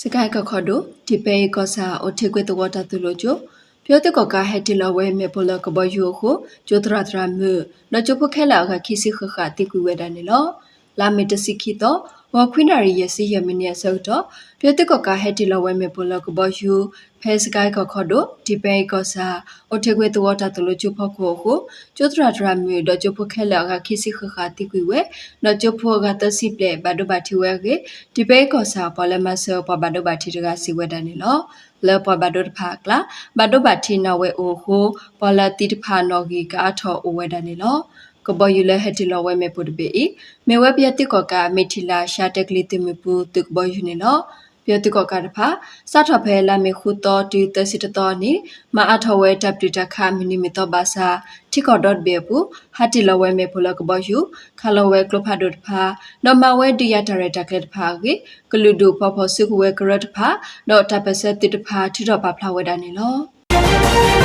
စကိုက်ကခေါ်တို့ဒီပေကောစာအထေကွေတဝတာတူလို့ကျပြောတဲ့ကကဟက်တီလဝဲမေပလကဘယူခုကျိုတရာတရာမြနော်ကျဖခဲလာကခိစီခခတိကွေဝဲတယ်နော်လာမေတစီခိတော့ ဝခွိနာရီယစီယမီနီယဆောက်တော့ပြောတဲ့ကကဟက်တီလဝဲမေပလကဘယူဖဲစကိုက်ကခေါ်တို့ဒီပေကောစာအထေကွေတဝတာတူလို့ကျဖခုခုကျိုတရာတရာမြတော့ကျဖခဲလာကခိစီခခတိကွေဝဲနော်ကျဖကတစီပလေဘဒဘတီဝဲကေဒီပေကောစာပလမဆောပဘဒဘတီတကစီဝဲတယ်နော်လေပဘဒတ်ဖာကလာဘဒဘတီနဝဲအိုဟိုပလတိတဖာနော်ဂီကာထောအိုဝဲတယ်နော် ကဘယူလဟတီလဝဲမေပုဒဘေဤမေဝဲပြတိကောကမေထီလာရှာတက်ကလီတမပူတုကဘယူနေနော်ပြတိကောကတဖာစထဖဲလာမေခုတော်တီတစီတတော်နီမအထဝဲတပ်တီတခမီနီမီတော့ဘာစာတီကော .be ပူဟာတီလဝဲမေဖလကဘယူခလဝဲကလဖာဒတ်ဖာနော်မဝဲဒီယာဒါရက်တာကလက်ဖာကေကလူဒူဖဖဆုကဝဲကရတ်ဖာနော်တပဆက်တိတဖာတီတော့ပါဖလာဝဲတာနေလော